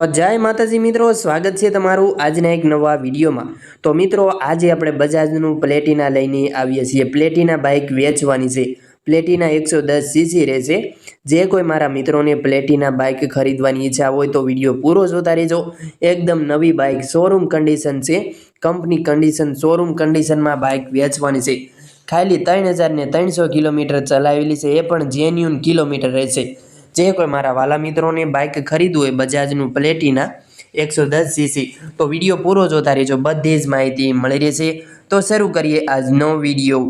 જય માતાજી મિત્રો, સ્વાગત છે તમારું આજના એક નવા વિડીયોમાં. તો મિત્રો, આજે આપણે બજાજનું પ્લેટિના લઈને આવીએ છીએ. પ્લેટિના બાઇક વેચવાની છે. પ્લેટિના એકસો દસ સીસી રહેશે. જે કોઈ મારા મિત્રોને પ્લેટિના બાઇક ખરીદવાની ઈચ્છા હોય તો વીડિયો પૂરો જોતા રહેજો. એકદમ નવી બાઇક શોરૂમ કન્ડિશન છે. કંપની કન્ડિશન શોરૂમ કન્ડિશનમાં બાઇક વેચવાની છે. ખાલી ત્રણ હજારને ત્રણસો કિલોમીટર ચલાવેલી છે. એ પણ જેન્યુન કિલોમીટર રહેશે. જે કોઈ મારા વાલા મિત્રોને બાઇક ખરીદવું હોય, બજાજનું પ્લેટિના એકસો દસ સીસી તો વીડિયો પૂરો જોતા રહેજો. બધી જ માહિતી મળી રહેશે. તો શરૂ કરીએ આજનો વીડિયો.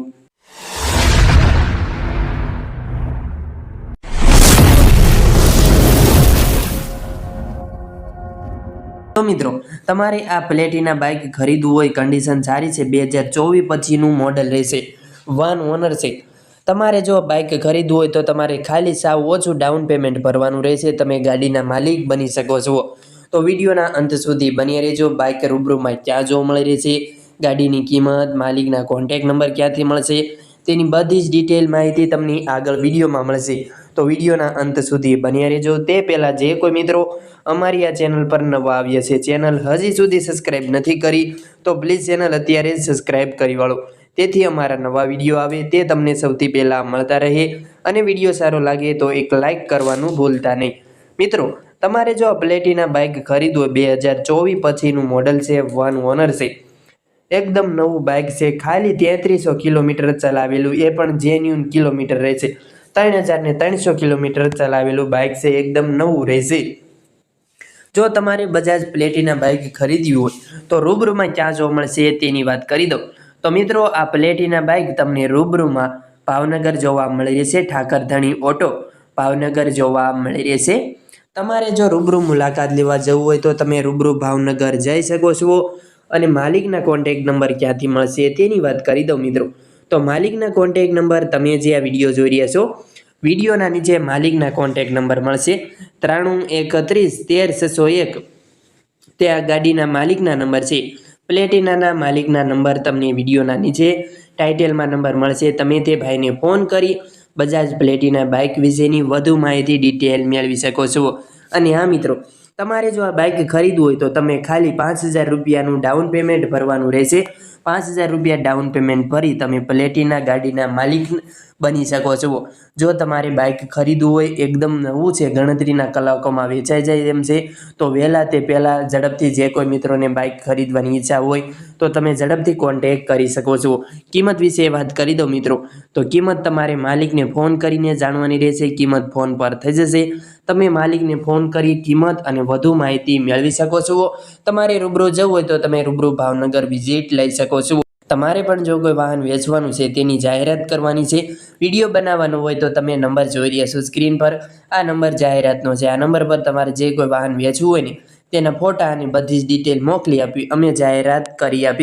તો મિત્રો, તમારે આ પ્લેટિના બાઇક ખરીદવું હોય કન્ડિશન સારી છે. બે હજાર ચોવીસ પછીનું મોડલ રહેશે. વન ઓનર છે. તમારે જો બાઇક ખરીદવું હોય તો તમારે ખાલી સાવ ઓછું ડાઉન પેમેન્ટ ભરવાનું રહેશે. તમે ગાડીના માલિક બની શકો છો. તો વિડીયોના અંત સુધી બની રહેજો. બાઇક રૂબરૂમાં ક્યાં જોવા મળી રહેશે? ગાડીની કિંમત, માલિકના કોન્ટેક નંબર ક્યાંથી મળશે? તેની બધી જ ડિટેલ માહિતી તમને આગળ વિડીયોમાં મળશે. તો વિડીયોના અંત સુધી બન્યા રહેજો. તે પહેલાં જે કોઈ મિત્રો અમારી આ ચેનલ પર નવા આવ્યા છે ચેનલ હજી સુધી સબસ્ક્રાઈબ નથી કરી, તો પ્લીઝ ચેનલ અત્યારે સબસ્ક્રાઈબ કરી વાળો. તેથી અમારા નવા વીડિયો આવે તે તમને સૌથી પહેલાં મળતા રહે અને વીડિયો સારો લાગે તો એક લાઇક કરવાનું ભૂલતા નહીં. મિત્રો, તમારે જો પ્લેટિના બાઇક ખરીદવું બે હજાર ચોવીસ પછીનું મોડલ છે વન ઓનર છે. એકદમ નવું બાઇક છે, ખાલી તેત્રીસો કિલોમીટર ચલાવેલું, એ પણ જેન્યુન કિલોમીટર રહેશે. ત્રણ હજાર ને ત્રણસો કિલોમીટર ચલાવેલું બાઇક છે, એકદમ નવું રહેશે. જો તમારે બજાજ પ્લેટિના બાઇક ખરીદવી હોય, તો રૂબરૂમાં ક્યાં જોવા મળશે તેની વાત કરી દઉં. તો મિત્રો, આ પ્લેટિના બાઇક તમને રૂબરૂમાં ભાવનગર જોવા મળી રહેશે. ઠાકરધણી ઓટો ભાવનગર જોવા મળી રહેશે. તમારે જો રૂબરૂ મુલાકાત લેવા જવું હોય તો તમે રૂબરૂ ભાવનગર જઈ શકો છો અને માલિકના કોન્ટેક નંબર ક્યાંથી મળશે તેની વાત કરી દઉં મિત્રો. તો માલિકના કોન્ટેક નંબર તમે જે આ વીડિયો જોઈ રહ્યા છો, વિડીયોના નીચે માલિકના કોન્ટેક નંબર મળશે. ત્રાણું એકત્રીસ તેર છસો એક. તે આ ગાડીના માલિકના નંબર છે. પ્લેટિનાના માલિકના નંબર તમને વિડીયોના નીચે ટાઇટેલમાં નંબર મળશે. તમે તે ભાઈને ફોન કરી બજાજ પ્લેટિના બાઇક વિશેની વધુ માહિતી ડિટેલ મેળવી શકો છો. અને હા મિત્રો તમારે જો આ બાઇક ખરીદવું હોય તો તમે ખાલી પાંચ હજાર રૂપિયાનું ડાઉન પેમેન્ટ ભરવાનું રહેશે. પાંચ હજાર રૂપિયા ડાઉન પેમેન્ટ ભરી તમે પ્લેટિના ગાડીના માલિક બની શકો છો. જો તમારે બાઇક ખરીદવું હોય, એકદમ નવું છે, ગણતરીના કલાકોમાં વેચાઈ જાય એમ છે, તો વહેલા તે પહેલાં ઝડપથી જે કોઈ મિત્રોને બાઇક ખરીદવાની ઈચ્છા હોય, તો તમે ઝડપથી કોન્ટેક કરી શકો છો. કિંમત વિશે વાત કરી દો મિત્રો. તો કિંમત તમારે માલિકને ફોન કરીને જાણવાની રહેશે, કિંમત ફોન પર થઈ જશે. તમે માલિકને ફોન કરી કિંમત અને વધુ માહિતી મેળવી શકો છો. તમારે રૂબરૂ જવું હોય તો તમે રૂબરૂ ભાવનગર વિઝિટ લઈ શકો છો. તમારે પણ જો કોઈ વાહન વેચવાનું છે તેની જાહેરાત કરવાની છે. વીડિયો બનાવવાનો હોય તો તમે નંબર જોઈ રહ્યા છો સ્ક્રીન પર. આ નંબર જાહેરાતનો છે. આ નંબર પર તમારે જે કોઈ વાહન વેચવું હોય ને તેના ફોટા અને બધી જ ડિટેલ મોકલી આપી અમે જાહેરાત કરી આપી